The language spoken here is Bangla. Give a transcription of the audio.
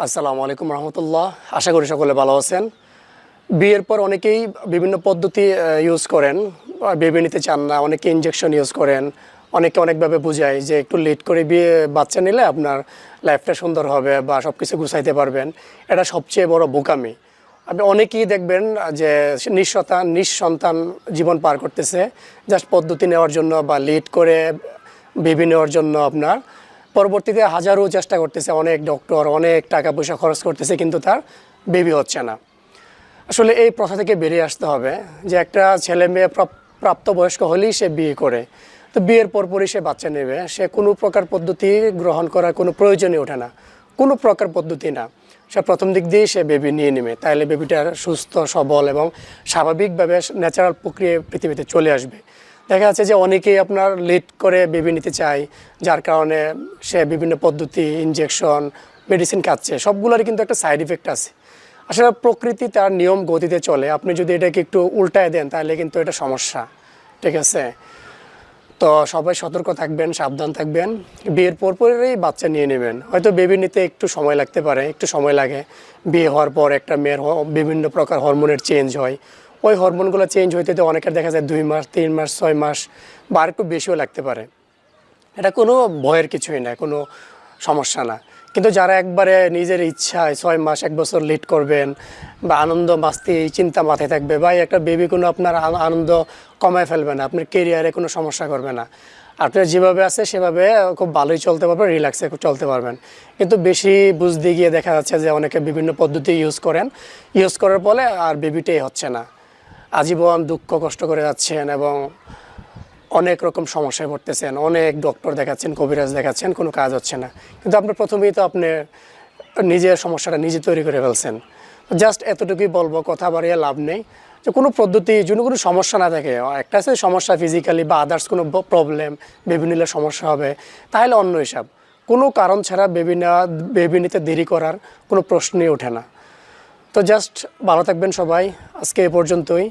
আসসালামু আলাইকুম রহমতুল্লাহ। আশা করি সকলে ভালো আছেন। বিয়ের পর অনেকেই বিভিন্ন পদ্ধতি ইউজ করেন। বেবি নিতে চান না, অনেকে ইনজেকশন ইউজ করেন। অনেকে অনেকভাবে বোঝায় যে একটু লেট করে বিয়ে বাচ্চা নিলে আপনার লাইফটা সুন্দর হবে বা সব কিছু গুছাইতে পারবেন। এটা সবচেয়ে বড় বোকামি। আপনি অনেকেই দেখবেন যে নিঃসন্তান নিঃসন্তান জীবন পার করতেছে। জাস্ট পদ্ধতি নেওয়ার জন্য বা লেট করে বেবি নেওয়ার জন্য আপনার। পরবর্তীতে হাজারো চেষ্টা করতেছে, অনেক ডক্টর অনেক টাকা পয়সা খরচ করতেছে, কিন্তু তার বেবি হচ্ছে না। আসলে এই প্রথা থেকে বেরিয়ে আসতে হবে যে একটা ছেলে মেয়ে প্রাপ্তবয়স্ক হলেই সে বিয়ে করে। তো বিয়ের পরপরই সে বাচ্চা নেবে। সে কোনো প্রকার পদ্ধতি গ্রহণ করার কোনো প্রয়োজনই ওঠে না। কোনো প্রকার পদ্ধতি না। সে প্রথম দিক দিয়েই সে বেবি নিয়ে নেবে। তাহলে বেবিটা সুস্থ, সবল এবং স্বাভাবিকভাবে ন্যাচারাল প্রক্রিয়া পৃথিবীতে চলে আসবে। দেখা যাচ্ছে যে অনেকেই আপনার লেট করে বেবি নিতে চায়, যার কারণে সে বিভিন্ন পদ্ধতি ইনজেকশন মেডিসিন খাচ্ছে। সবগুলোরই কিন্তু একটা সাইড ইফেক্ট আছে। আসলে প্রকৃতি তার নিয়ম গতিতে চলে। আপনি যদি এটাকে একটু উল্টায় দেন, তাহলে কিন্তু এটা সমস্যা। ঠিক আছে? তো সবাই সতর্ক থাকবেন, সাবধান থাকবেন। বিয়ের পর পরেই বাচ্চা নিয়ে নেবেন। হয়তো বেবি নিতে একটু সময় লাগতে পারে, একটু সময় লাগে। বিয়ে হওয়ার পর একটা মেয়ের বিভিন্ন প্রকার হরমোনের চেঞ্জ হয়। ওই হরমোনগুলো চেঞ্জ হইতে তো অনেকের দেখা যায় দুই মাস, তিন মাস, ছয় মাস বা একটু বেশিও লাগতে পারে। এটা কোনো ভয়ের কিছুই না, কোনো সমস্যা না। কিন্তু যারা একবারে নিজের ইচ্ছায় ছয় মাস, এক বছর লিড করবেন বা আনন্দ মাস্তি, চিন্তা মাথায় থাকবে বা একটা বেবি কোনো আপনার আনন্দ কমায় ফেলবে না, আপনার কেরিয়ারে কোনো সমস্যা করবে না। আপনার যেভাবে আছে সেভাবে খুব ভালোই চলতে পারবেন রিল্যাক্সে চলতে পারবেন। কিন্তু বেশি বুঝতে গিয়ে দেখা যাচ্ছে যে অনেকে বিভিন্ন পদ্ধতি ইউজ করেন। ইউজ করার ফলে আর বেবিটাই হচ্ছে না। আজীবন দুঃখ কষ্ট করে যাচ্ছেন এবং অনেক রকম সমস্যায় পড়তেছেন। অনেক ডক্টর দেখাচ্ছেন, কবিরাজ দেখাচ্ছেন, কোনো কাজ হচ্ছে না। কিন্তু আপনার প্রথমেই তো আপনি নিজের সমস্যাটা নিজে তৈরি করে ফেলছেন। জাস্ট এতটুকুই বলব, কথা বাড়িয়ে লাভ নেই। যে কোনো পদ্ধতি যদি কোনো সমস্যা না থাকে। একটা আছে সমস্যা ফিজিক্যালি বা আদার্স কোনো প্রবলেম বেবি নিলে সমস্যা হবে। তাহলে অন্য হিসাব। কোনো কারণ ছাড়া বেবি নেওয়া বেবি নিতে দেরি করার কোনো প্রশ্নই ওঠে না। তো জাস্ট ভালো থাকবেন সবাই। আজকে এ পর্যন্তই।